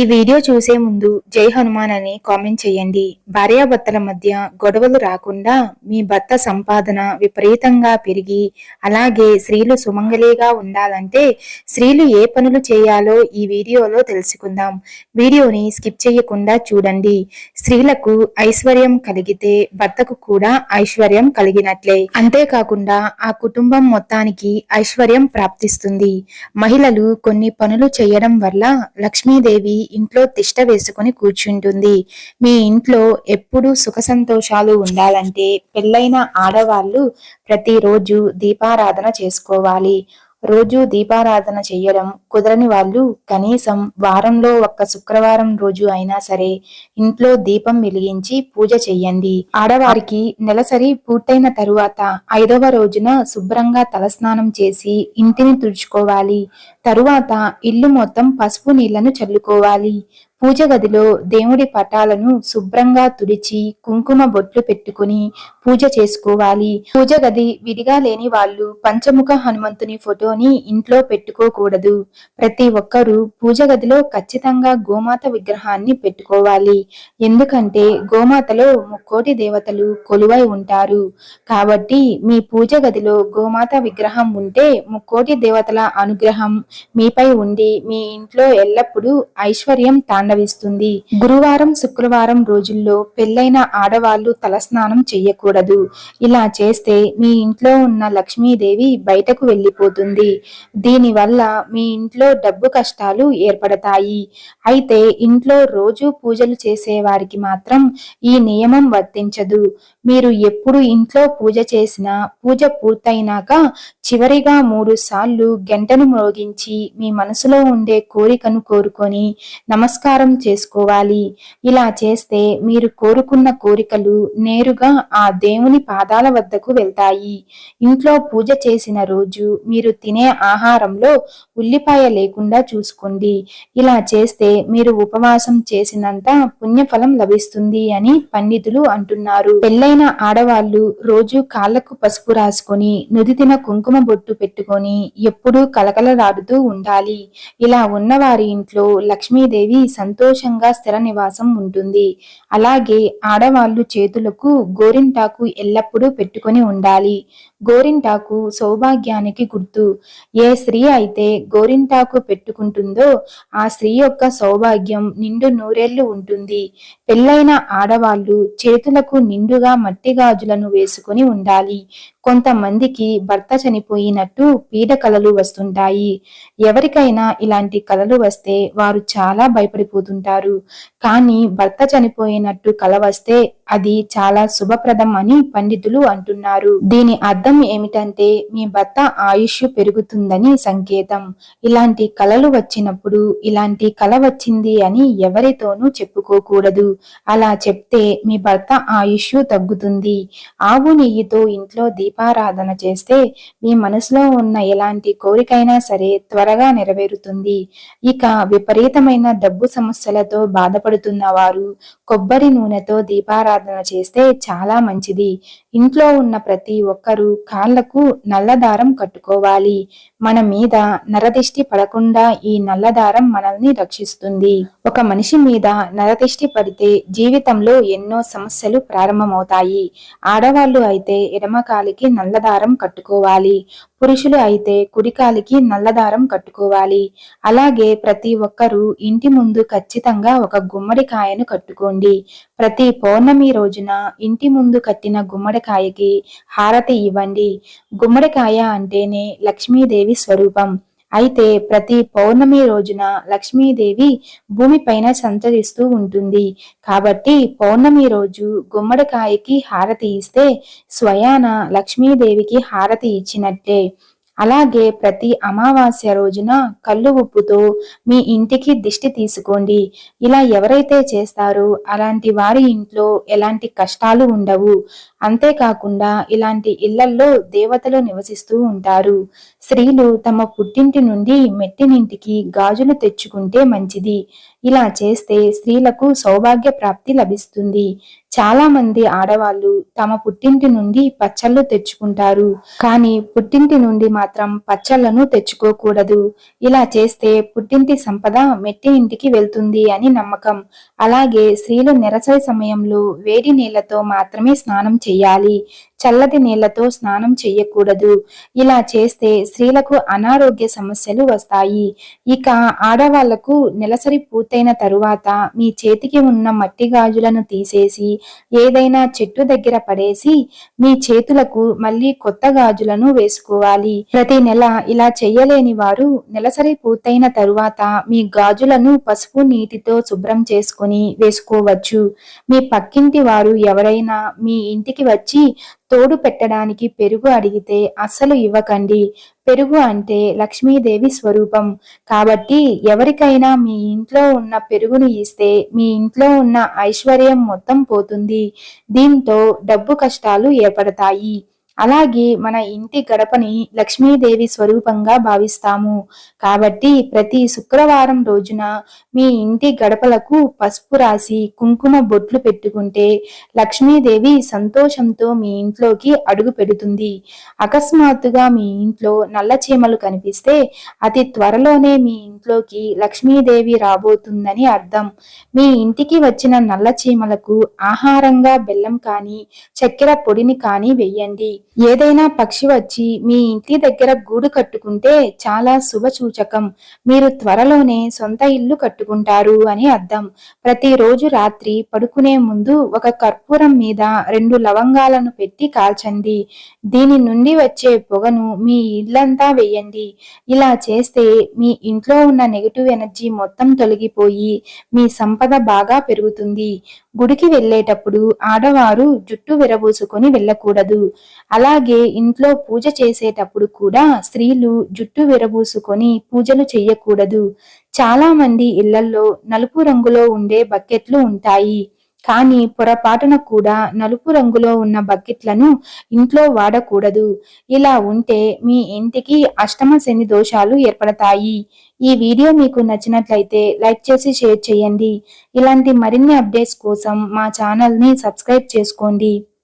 ఈ వీడియో చూసే ముందు జై హనుమాన్ అని కామెంట్ చేయండి. భార్యాభర్తల మధ్య గొడవలు రాకుండా మీ భర్త సంపాదన విపరీతంగా పెరిగి అలాగే స్త్రీలు సుమంగలిగా ఉండాలంటే స్త్రీలు ఏ పనులు చేయాలో ఈ వీడియోలో తెలుసుకుందాం. వీడియోని స్కిప్ చేయకుండా చూడండి. స్త్రీలకు ఐశ్వర్యం కలిగితే భర్తకు కూడా ఐశ్వర్యం కలిగినట్లే. అంతేకాకుండా ఆ కుటుంబం మొత్తానికి ఐశ్వర్యం ప్రాప్తిస్తుంది. మహిళలు కొన్ని పనులు చేయడం వల్ల లక్ష్మీదేవి ఇంట్లో తిష్ట వేసుకుని కూర్చుంటుంది. మీ ఇంట్లో ఎప్పుడూ సుఖ సంతోషాలు ఉండాలంటే పెళ్ళైన ఆడవాళ్ళు ప్రతిరోజు దీపారాధన చేసుకోవాలి. రోజు దీపారాధన చేయడం కుదరని వాళ్ళు కనీసం వారంలో ఒక్క శుక్రవారం రోజు అయినా సరే ఇంట్లో దీపం వెలిగించి పూజ చెయ్యండి. ఆడవారికి నెలసరి పూర్తయిన తరువాత ఐదవ రోజున శుభ్రంగా తలస్నానం చేసి ఇంటిని తుడుచుకోవాలి. తరువాత ఇల్లు మొత్తం పసుపు నీళ్ళను చల్లుకోవాలి. పూజ గదిలో దేవుడి పటాలను శుభ్రంగా తుడిచి కుంకుమ బొట్లు పెట్టుకుని పూజ చేసుకోవాలి. పూజ గది విడిగా లేని వాళ్ళు పంచముఖ హనుమంతుని ఫోటోని ఇంట్లో పెట్టుకోకూడదు. ప్రతి ఒక్కరూ పూజ గదిలో ఖచ్చితంగా గోమాత విగ్రహాన్ని పెట్టుకోవాలి. ఎందుకంటే గోమాతలో ముక్కోటి దేవతలు కొలువై ఉంటారు. కాబట్టి మీ పూజ గదిలో గోమాత విగ్రహం ఉంటే ముక్కోటి దేవతల అనుగ్రహం మీపై ఉండి మీ ఇంట్లో ఎల్లప్పుడూ ఐశ్వర్యం తాండవిస్తుంది గురువారం శుక్రవారం రోజుల్లో పెళ్ళైన ఆడవాళ్ళు తలస్నానం చెయ్యకూడదు. ఇలా చేస్తే మీ ఇంట్లో ఉన్న లక్ష్మీదేవి బయటకు వెళ్ళిపోతుంది. దీనివల్ల మీ ఇంట్లో డబ్బు కష్టాలు ఏర్పడతాయి. అయితే ఇంట్లో రోజు పూజలు చేసేవారికి మాత్రం ఈ నియమం వర్తించదు. మీరు ఎప్పుడు ఇంట్లో పూజ చేసినా పూజ పూర్తయినాక చివరిగా మూడు సార్లు గంటను మ్రోగించి మీ మనసులో ఉండే కోరికను కోరుకొని నమస్కారం చేసుకోవాలి. ఇలా చేస్తే మీరు కోరుకున్న కోరికలు నేరుగా ఆ దేవుని పాదాల వద్దకు వెళ్తాయి. ఇంట్లో పూజ చేసిన రోజు మీరు తినే ఆహారంలో ఉల్లిపాయ లేకుండా చూసుకోండి. ఇలా చేస్తే మీరు ఉపవాసం చేసినంత పుణ్యఫలం లభిస్తుంది అని పండితులు అంటున్నారు. పెళ్ళైన ఆడవాళ్ళు రోజు కాళ్ళకు పసుపు రాసుకొని నుదితిన కుంకుమ బొట్టు పెట్టుకొని ఎప్పుడూ కలకలలాడుతూ ఉండాలి. ఇలా ఉన్న వారి ఇంట్లో లక్ష్మీదేవి సంతోషంగా స్థిర నివాసం ఉంటుంది. అలాగే ఆడవాళ్ళు చేతులకు గోరింటాకు ఎల్లప్పుడూ పెట్టుకొని ఉండాలి. గోరింటాకు సౌభాగ్యానికి గుర్తు. ఏ స్త్రీ అయితే గోరింటాకు పెట్టుకుంటుందో ఆ స్త్రీ యొక్క సౌభాగ్యం నిండు నూరేళ్ళు ఉంటుంది. పెళ్ళైన ఆడవాళ్ళు చేతులకు నిండుగా మట్టి గాజులను వేసుకొని ఉండాలి. కొంతమందికి భర్త చనిపోయినట్టు పీడ కలలు వస్తుంటాయి. ఎవరికైనా ఇలాంటి కలలు వస్తే వారు చాలా భయపడిపోతుంటారు. కానీ భర్త చనిపోయినట్టు కల వస్తే అది చాలా శుభప్రదం అని పండితులు అంటున్నారు. దీని అర్థం ఏమిటంటే మీ భర్త ఆయుష్ పెరుగుతుందని సంకేతం. ఇలాంటి కలలు వచ్చినప్పుడు ఇలాంటి కల వచ్చింది అని ఎవరితోనూ చెప్పుకోకూడదు. అలా చెప్తే మీ భర్త ఆయుష్ తగ్గుతుంది. ఆవు నెయ్యితో ఇంట్లో దీపారాధన చేస్తే మీ మనసులో ఉన్న ఎలాంటి కోరికైనా సరే త్వరగా నెరవేరుతుంది. ఇక విపరీతమైన డబ్బు సమస్యలతో బాధపడుతున్న వారు కొబ్బరి నూనెతో దీపారాధన చేస్తే చాలా మంచిది. ఇంట్లో ఉన్న ప్రతి ఒక్కరూ కాళ్ళకు నల్లదారం కట్టుకోవాలి. మన మీద నరదిష్టి పడకుండా ఈ నల్లదారం మనల్ని రక్షిస్తుంది. ఒక మనిషి మీద నరదిష్టి పడితే జీవితంలో ఎన్నో సమస్యలు ప్రారంభమవుతాయి. ఆడవాళ్ళు అయితే ఎడమకాలికి నల్లదారం కట్టుకోవాలి. పురుషులు అయితే కుడికాలికి నల్లదారం కట్టుకోవాలి. అలాగే ప్రతి ఒక్కరూ ఇంటి ముందు ఖచ్చితంగా ఒక గుమ్మడికాయను కట్టుకోండి. ప్రతి పౌర్ణమి రోజున ఇంటి ముందు కట్టిన గుమ్మడికాయకి హారతి ఇవ్వండి. గుమ్మడికాయ అంటేనే లక్ష్మీదేవి స్వరూపం. అయితే ప్రతి పౌర్ణమి రోజున లక్ష్మీదేవి భూమిపైన సంచరిస్తూ ఉంటుంది. కాబట్టి పౌర్ణమి రోజు గుమ్మడికాయకి హారతి ఇస్తే స్వయాన లక్ష్మీదేవికి హారతి ఇచ్చినట్టే. అలాగే ప్రతి అమావాస్య రోజున కళ్ళు ఉప్పుతో మీ ఇంటికి దిష్టి తీసుకోండి. ఇలా ఎవరైతే చేస్తారో అలాంటి వారి ఇంట్లో ఎలాంటి కష్టాలు ఉండవు. అంతేకాకుండా ఇలాంటి ఇళ్ళల్లో దేవతలు నివసిస్తూ ఉంటారు. స్త్రీలు తమ పుట్టింటి నుండి మెట్టినింటికి గాజులు తెచ్చుకుంటే మంచిది. ఇలా చేస్తే స్త్రీలకు సౌభాగ్య ప్రాప్తి లభిస్తుంది. చాలా మంది ఆడవాళ్ళు తమ పుట్టింటి నుండి పచ్చళ్ళు తెచ్చుకుంటారు. కానీ పుట్టింటి నుండి మాత్రం పచ్చళ్ళను తెచ్చుకోకూడదు. ఇలా చేస్తే పుట్టింటి సంపద మెట్టి ఇంటికి వెళ్తుంది అని నమ్మకం. అలాగే స్త్రీలు నిరసన సమయంలో వేడి నీళ్ళతో మాత్రమే స్నానం చేయాలి. చల్లటి నీళ్ళతో స్నానం చేయకూడదు ఇలా చేస్తే స్త్రీలకు అనారోగ్య సమస్యలు వస్తాయి. ఇక ఆడవాళ్ళకు నెలసరి పూర్తయిన తరువాత మీ చేతికి ఉన్న మట్టి గాజులను తీసేసి ఏదైనా చెట్టు దగ్గర పడేసి మీ చేతులకు మళ్ళీ కొత్త గాజులను వేసుకోవాలి. ప్రతి నెల ఇలా చెయ్యలేని వారు నెలసరి పూర్తయిన తరువాత మీ గాజులను పసుపు నీటితో శుభ్రం చేసుకుని వేసుకోవచ్చు. మీ పక్కింటి వారు ఎవరైనా మీ ఇంటికి వచ్చి తోడు పెట్టడానికి పెరుగు అడిగితే అస్సలు ఇవ్వకండి. పెరుగు అంటే లక్ష్మీదేవి స్వరూపం. కాబట్టి ఎవరికైనా మీ ఇంట్లో ఉన్న పెరుగును ఇస్తే మీ ఇంట్లో ఉన్న ఐశ్వర్యం మొత్తం పోతుంది. దీంతో డబ్బు కష్టాలు ఏర్పడతాయి. అలాగే మన ఇంటి గడపని లక్ష్మీదేవి స్వరూపంగా భావిస్తాము. కాబట్టి ప్రతి శుక్రవారం రోజున మీ ఇంటి గడపలకు పసుపు రాసి కుంకుమ బొట్లు పెట్టుకుంటే లక్ష్మీదేవి సంతోషంతో మీ ఇంట్లోకి అడుగు పెడుతుంది. అకస్మాత్తుగా మీ ఇంట్లో నల్ల చీమలు కనిపిస్తే అతి త్వరలోనే మీ ఇంట్లోకి లక్ష్మీదేవి రాబోతుందని అర్థం. మీ ఇంటికి వచ్చిన నల్ల చీమలకు ఆహారంగా బెల్లం కానీ చక్కెర పొడిని కానీ వెయ్యండి ఏదైనా పక్షి వచ్చి మీ ఇంటి దగ్గర గూడు కట్టుకుంటే చాలా శుభ సూచకం మీరు త్వరలోనే సొంత ఇల్లు కట్టుకుంటారు అని అర్థం. ప్రతిరోజు రాత్రి పడుకునే ముందు ఒక కర్పూరం మీద రెండు లవంగాలను పెట్టి కాల్చండి. దీని నుండి వచ్చే పొగను మీ ఇల్లంతా వేయండి. ఇలా చేస్తే మీ ఇంట్లో ఉన్న నెగిటివ్ ఎనర్జీ మొత్తం తొలగిపోయి మీ సంపద బాగా పెరుగుతుంది. గుడికి వెళ్ళేటప్పుడు ఆడవారు జుట్టు విరబూసుకొని వెళ్ళకూడదు. అలాగే ఇంట్లో పూజ చేసేటప్పుడు కూడా స్త్రీలు జుట్టు విరబూసుకొని పూజలు చెయ్యకూడదు. చాలా మంది ఇళ్ళలో నలుపు రంగులో ఉండే బకెట్లు ఉంటాయి. కానీ పొరపాటున కూడా నలుపు రంగులో ఉన్న బకెట్లను ఇంట్లో వాడకూడదు. ఇలా ఉంటే మీ ఇంటికి అష్టమ శని దోషాలు ఏర్పడతాయి. ఈ వీడియో మీకు నచ్చినట్లయితే లైక్ చేసి షేర్ చేయండి. ఇలాంటి మరిన్ని అప్డేట్స్ కోసం మా ఛానల్ని సబ్స్క్రైబ్ చేసుకోండి.